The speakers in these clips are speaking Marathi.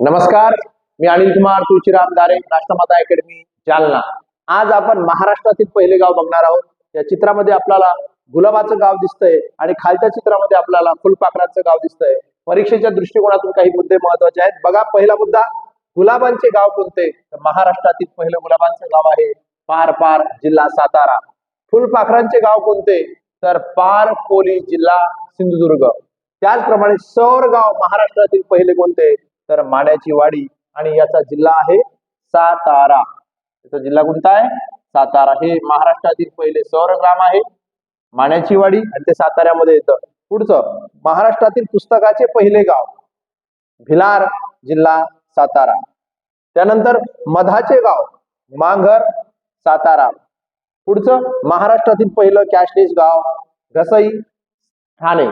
नमस्कार मी अनिल कुमार तुळशीराम दारे राष्ट्रमाता अकॅडमी जालना. आज आपण महाराष्ट्रातील पहिले गाव बघणार आहोत. या चित्रामध्ये आपल्याला गुलाबाचं गाव दिसतंय आणि खालच्या चित्रामध्ये आपल्याला फुलपाखराचं गाव दिसतंय. परीक्षेच्या दृष्टिकोनातून काही मुद्दे महत्त्वाचे आहेत. बघा पहिला मुद्दा गुलाबांचे गाव कोणते? तर महाराष्ट्रातील पहिलं गुलाबांचं गाव आहे पार पार जिल्हा सातारा. फुलपाखरांचे गाव कोणते? तर पार कोली जिल्हा सिंधुदुर्ग. त्याचप्रमाणे सौर गाव महाराष्ट्रातील पहिले कोणते? तर माड्याची वाडी आणि याचा जिल्हा आहे सातारा. याचा जिल्हा कोणता आहे? सातारा. हे महाराष्ट्रातील पहिले सौरग्राम आहे. माण्याची वाडी आणि ते साताऱ्यामध्ये येतं. पुढचं महाराष्ट्रातील पुस्तकाचे पहिले गाव भिलार जिल्हा सातारा. त्यानंतर मधाचे गाव मांघर सातारा. पुढचं महाराष्ट्रातील पहिलं कॅशलेस गाव घसई ठाणे.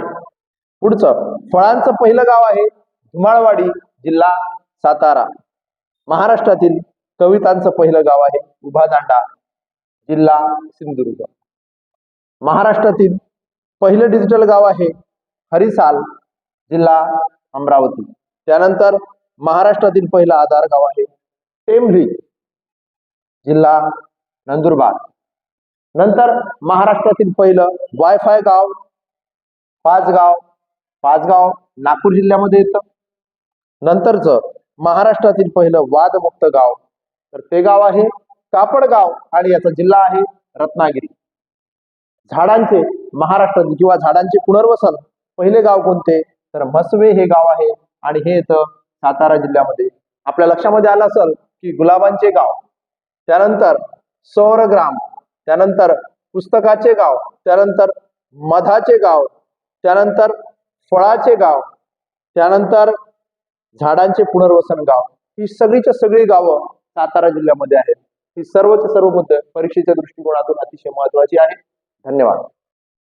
पुढचं फळांचं पहिलं गाव आहे धुमाळवाडी जिल्हा सातारा. महाराष्ट्रातील कवितांचं पहिलं गाव आहे उभा दांडा जिल्हा सिंधुदुर्ग. महाराष्ट्रातील पहिलं डिजिटल गाव आहे हरिसाल जिल्हा अमरावती. त्यानंतर महाराष्ट्रातील पहिलं आधार गाव आहे टेंभरी जिल्हा नंदुरबार. नंतर महाराष्ट्रातील पहिलं वायफाय गाव पाचगाव पाचगाव नागपूर जिल्ह्यामध्ये येतं. नंतरचं महाराष्ट्रातील पहिलं वादमुक्त गाव. तर ते गाव आहे कापडगाव आणि याचा जिल्हा आहे रत्नागिरी. झाडांचे महाराष्ट्रात किंवा झाडांचे पुनर्वसन पहिले गाव कोणते? तर म्हसवे हे गाव आहे आणि हे येतं सातारा जिल्ह्यामध्ये. आपल्या लक्षामध्ये आलं असेल की गुलाबांचे गाव त्यानंतर सौरग्राम त्यानंतर पुस्तकाचे गाव त्यानंतर मधाचे गाव त्यानंतर फळाचे गाव त्यानंतर झाडांचे पुनर्वसन गाव. ही सगळीच्या सगळी गावं सातारा जिल्ह्यामध्ये आहेत. ही सर्वच सर्व मुद्दे परीक्षेच्या दृष्टिकोनातून अतिशय महत्वाची आहे धन्यवाद.